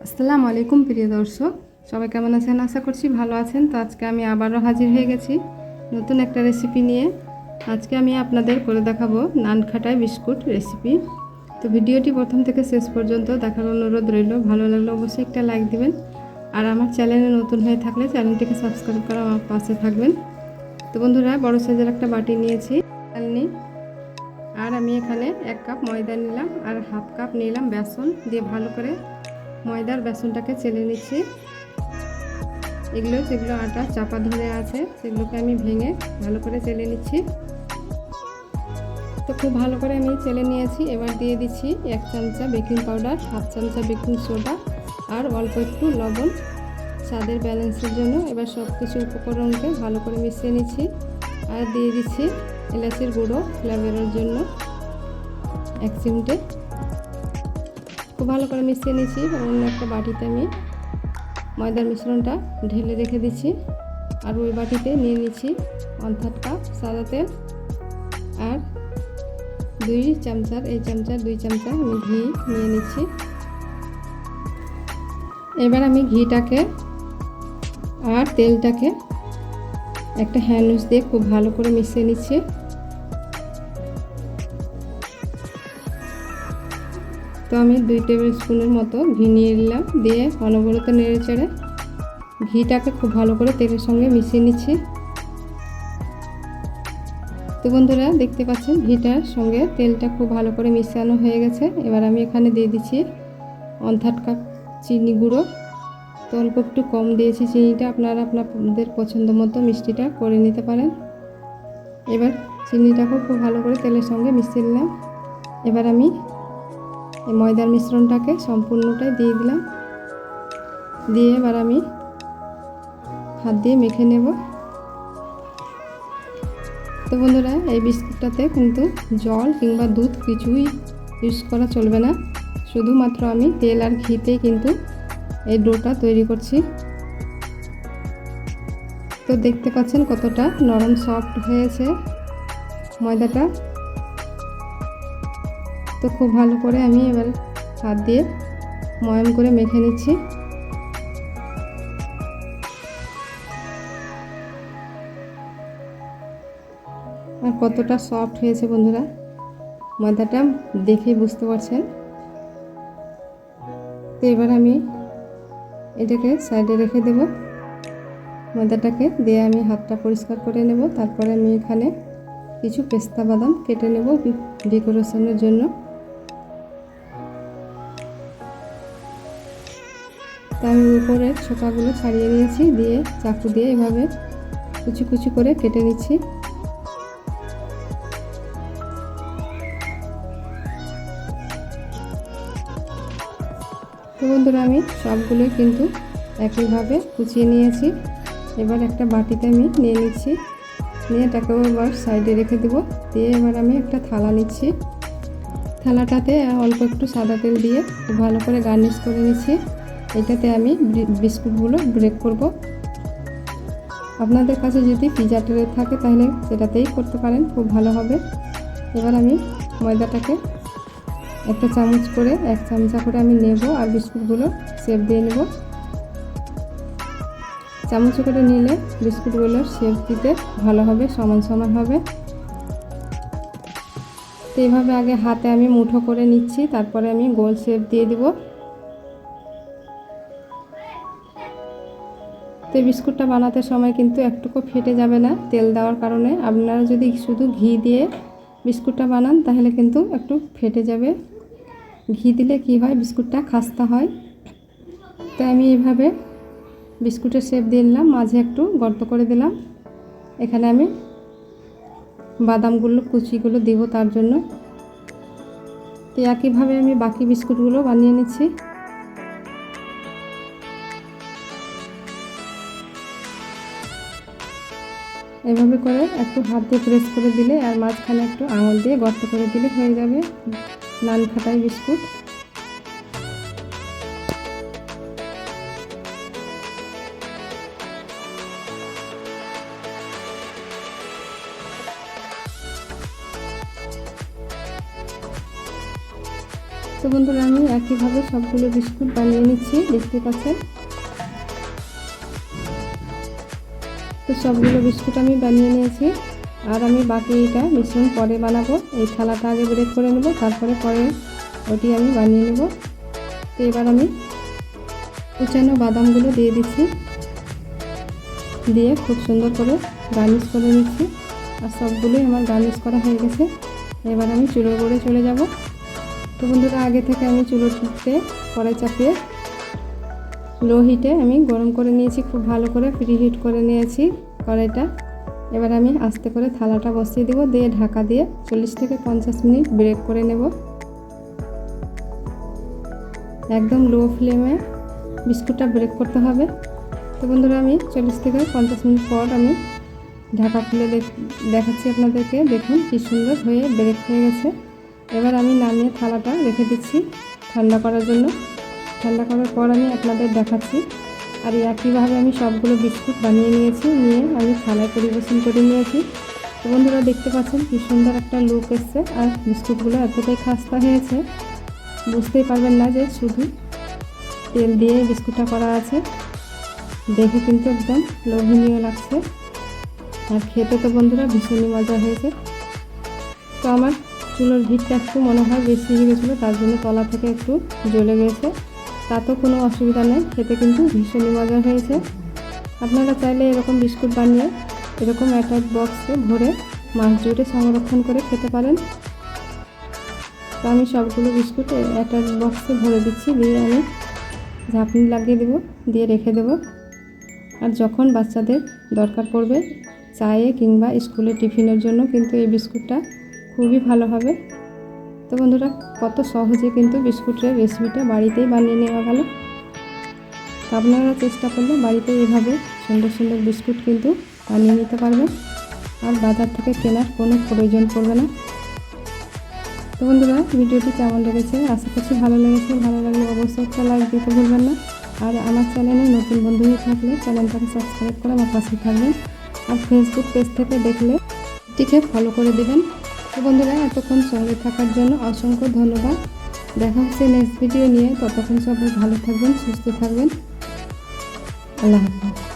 আসসালামু আলাইকুম, প্রিয় দর্শক। সবাই কেমন আছেন? আশা করছি ভালো আছেন। তো আজকে আমি আবারও হাজির হয়ে গেছি নতুন একটা রেসিপি নিয়ে। আজকে আমি আপনাদের করে দেখাবো নান খাটাই বিস্কুট রেসিপি তো ভিডিওটি প্রথম থেকে শেষ পর্যন্ত দেখার অনুরোধ রইল। ভালো লাগলে অবশ্যই একটা লাইক দিবেন। আর আমার চ্যানেলে নতুন হয়ে থাকলে চ্যানেলটিকে সাবস্ক্রাইব করে আমার পাশে থাকবেন। তো বন্ধুরা, বড় সাইজের একটা বাটি নিয়েছি চাল নিই। আর আমি এখানে এক কাপ ময়দা নিলাম আর হাফ কাপ নিলাম বেসন দিয়ে ভালো করে ময়দার বেসনটাকে চেলে নিচ্ছি। এগুলো যেগুলো আটা চাপা ধরে আছে, সেগুলোকে আমি ভেঙে ভালো করে চেলে নিচ্ছি। তো খুব ভালো করে আমি চেলে নিয়েছি। এবার দিয়ে দিচ্ছি এক চামচা বেকিং পাউডার, হাফ চামচা বেকিং সোডা আর অল্প একটু লবণ। স্বাদের ব্যালেন্সের জন্য এবার সব কিছু উপকরণকে ভালো করে মিশিয়ে নিচ্ছি। আর দিয়ে দিচ্ছি এলাচির গুঁড়ো ফ্লেভারের জন্য। এক চিমটে খুব ভালো করে মিশিয়ে নিচ্ছি অন্য একটা বাটিতে আমি ময়দার মিশ্রণটা ঢেলে রেখে দিচ্ছি। আর ওই বাটিতে নিয়ে নিচ্ছি ওয়ান থার্ড কাপ সাদা তেল আর দুই চামচার, এই চামচার, দুই চামচা আমি ঘি নিয়ে নিচ্ছি। এবার আমি ঘিটাকে আর তেলটাকে একটা হ্যান্ড দিয়ে খুব ভালো করে মিশিয়ে নিচ্ছি। তো আমি দুই টেবিল স্পুনের মতো ঘি নিয়ে নিলাম। দিয়ে অনবরত নেড়ে চেড়ে ঘিটাকে খুব ভালো করে তেলের সঙ্গে মিশিয়ে নিচ্ছি। তো বন্ধুরা, দেখতে পাচ্ছেন ঘিটার সঙ্গে তেলটা খুব ভালো করে মিশানো হয়ে গেছে। এবার আমি এখানে দিয়ে দিচ্ছি ওয়ান কাপ চিনি গুঁড়ো। তো অল্প একটু কম দিয়েছি চিনিটা। আপনারা আপনাদের পছন্দ মতো মিষ্টিটা করে নিতে পারেন। এবার চিনিটাকেও খুব ভালো করে তেলের সঙ্গে মিশিয়ে নিলাম। এবার আমি এই ময়দার মিশ্রণটাকে সম্পূর্ণটাই দিয়ে দিলাম। দিয়ে এবার আমি হাত দিয়ে মেখে নেব। তো বন্ধুরা, এই বিস্কুটটাতে কিন্তু জল কিংবা দুধ কিছুই ইউজ করা চলবে না। শুধুমাত্র আমি তেল আর ঘিতেই কিন্তু এই ডোটা তৈরি করছি। তো দেখতে পাচ্ছেন কতটা নরম সফট হয়েছে ময়দাটা। তো খুব ভালো করে আমি এবার হাত দিয়ে ময়ম করে মেখে নিচ্ছি। আর কতটা সফট হয়েছে বন্ধুরা ময়দাটা দেখেই বুঝতে পারছেন। তো এবার আমি এটাকে সাইডে রেখে দেব। ময়দাটাকে দিয়ে আমি হাতটা পরিষ্কার করে নেব। তারপরে আমি এখানে কিছু পেস্তা বাদাম কেটে নেব ডেকোরেশনের জন্য। তা আমি উপরের ছোকাগুলো ছাড়িয়ে নিয়েছি, দিয়ে চাকু দিয়ে এভাবে কুচি কুচি করে কেটে নিচ্ছি। তো বন্ধুরা, আমি সবগুলোই কিন্তু একইভাবে কুচিয়ে নিয়েছি। এবার একটা বাটিতে আমি নিয়ে নিচ্ছি। নিয়ে এটাকেও এবার সাইডে রেখে দেবো। দিয়ে এবার আমি একটা থালা নিচ্ছি। থালাটাতে অল্প একটু সাদা তেল দিয়ে ভালো করে গার্নিশ করে নিচ্ছি। এটাতে আমি বিস্কুটগুলো ব্রেক করব। আপনাদের কাছে যদি পিজা ট্রে থাকে, তাহলে সেটাতেই করতে পারেন, খুব ভালো হবে। এবার আমি ময়দাটাকে একটা চামচ করে, এক চামচা করে আমি নেব আর বিস্কুটগুলো শেপ দিয়ে নেব। চামচ করে নিলে বিস্কুটগুলোর শেপ দিতে ভালো হবে, সমান সমান হবে। তো এইভাবে আগে হাতে আমি মুঠো করে নিচ্ছি, তারপরে আমি গোল শেপ দিয়ে দিব। তো এই বিস্কুটটা বানাতে সময় কিন্তু একটুকু ফেটে যাবে না তেল দেওয়ার কারণে। আপনারা যদি শুধু ঘি দিয়ে বিস্কুটটা বানান, তাহলে কিন্তু একটু ফেটে যাবে। ঘি দিলে কি হয়? বিস্কুটটা খাস্তা হয়। তাই আমি এইভাবে বিস্কুটের শেপ দিয়ে নিলাম, মাঝে একটু গর্ত করে দিলাম। এখানে আমি বাদামগুলো, কুচিগুলো দিব তার জন্য। তো একইভাবে আমি বাকি বিস্কুটগুলো বানিয়ে নিচ্ছি। এভাবে করে একটু হাত দিয়ে প্রেস করে দিলে আর মাঝখানে একটু আঙুল দিয়ে গর্ত করে দিলে হয়ে যাবে নান খাটাই বিস্কুট। তো বন্ধুরা, আমি একইভাবে সবগুলো বিস্কুট বানিয়ে নিচ্ছি, দেখতে পাচ্ছেন? তো সবগুলো বিস্কুট আমি বানিয়ে নিয়েছি। আর আমি বাকিটা মিশ্রণ পরে বানাবো। এই থালাটা আগে ব্রেক করে নেব, তারপরে পরে ওটি আমি বানিয়ে নেব। তো এবার আমি কুচানো বাদামগুলো দিয়ে দিচ্ছি। দিয়ে খুব সুন্দর করে গার্নিশ করে নিচ্ছি। আর সবগুলোই আমার গার্নিশ করা হয়ে গেছে। এবার আমি চুলো করে চলে যাব। তো বন্ধুরা, আগে থেকে আমি চুলো চুলোতে কড়াই চাপিয়ে লো হিটে আমি গরম করে নিয়েছি, খুব ভালো করে প্রি হিট করে নিয়েছি কড়াইটা। এবার আমি আস্তে করে থালাটা বসিয়ে দেবো, দিয়ে ঢাকা দিয়ে চল্লিশ থেকে পঞ্চাশ মিনিট ব্রেক করে নেব। একদম লো ফ্লেমে বিস্কুটটা ব্রেক করতে হবে। তো বন্ধুরা, আমি চল্লিশ থেকে পঞ্চাশ মিনিট পর আমি ঢাকা খুলে দেখাচ্ছি আপনাদেরকে। দেখুন কী সুন্দর হয়ে ব্রেক হয়ে গেছে। এবার আমি নামিয়ে থালাটা রেখে দিচ্ছি ঠান্ডা করার জন্য। ঠান্ডা করার পর আমি আপনাদের দেখাচ্ছি। আর একইভাবে আমি সবগুলো বিস্কুট বানিয়ে নিয়েছি, নিয়ে আমি থালায় পরিবেশন করে নিয়েছি। তো বন্ধুরা, দেখতে পাচ্ছেন কী সুন্দর একটা লুক এসছে। আর বিস্কুটগুলো এতটাই খাস্তা হয়েছে, বুঝতেই পারবেন না যে শুধু তেল দিয়ে বিস্কুটটা করা আছে। দেখে কিন্তু একদম লোভনীয় লাগছে। আর খেতে তো বন্ধুরা ভীষণই মজা হয়েছে। তো আমার চুলোর হিটটা একটু মনে হয় বেশি হয়ে গেছিল, তার জন্য তলা থেকে একটু জ্বলে গেছে। তাতেও কোনো অসুবিধা নেই, খেতে কিন্তু ভীষণই মজা হয়েছে। আপনারা চাইলে এরকম বিস্কুট বানিয়ে, এরকম একটা বক্সে ভরে মাছ জুড়ে সংরক্ষণ করে খেতে পারেন। তো আমি সবগুলো বিস্কুট একটা বক্সে ভরে দিচ্ছি, দিয়ে আমি ঝাঁপনি লাগিয়ে দেবো, দিয়ে রেখে দেবো। আর যখন বাচ্চাদের দরকার পড়বে, চায়ে কিংবা স্কুলে টিফিনের জন্য কিন্তু এই বিস্কুটটা খুবই ভালো হবে। তো বন্ধুরা, কত সহজে কিন্তু বিস্কুটের রেসিপিটা বাড়িতেই বানিয়ে নেওয়া গেল। তো আপনারা চেষ্টা করলে বাড়িতে এভাবে সুন্দর সুন্দর বিস্কুট কিন্তু বানিয়ে নিতে পারবেন। আর বাজার থেকে কেনার কোনো প্রয়োজন পড়বে না। তো বন্ধুরা, ভিডিওটি কেমন লেগেছে? আশা করছি ভালো লেগেছে। ভালো লাগলে অবশ্যই একটা লাইক দিতে ভুলবেন না। আর আমার চ্যানেলে নতুন বন্ধু হয়ে থাকলে চ্যানেলটাকে সাবস্ক্রাইব করে আমার পাশে থাকবেন। আর ফেসবুক পেজ থেকে দেখলে এটিকে ফলো করে দেবেন। তো বন্ধুরা, এতক্ষণ সঙ্গে থাকার জন্য অসংখ্য ধন্যবাদ। দেখা হচ্ছে নেক্সট ভিডিও নিয়ে। ততক্ষণ সবাই ভালো থাকবেন, সুস্থ থাকবেন। আল্লাহ হাফিজ।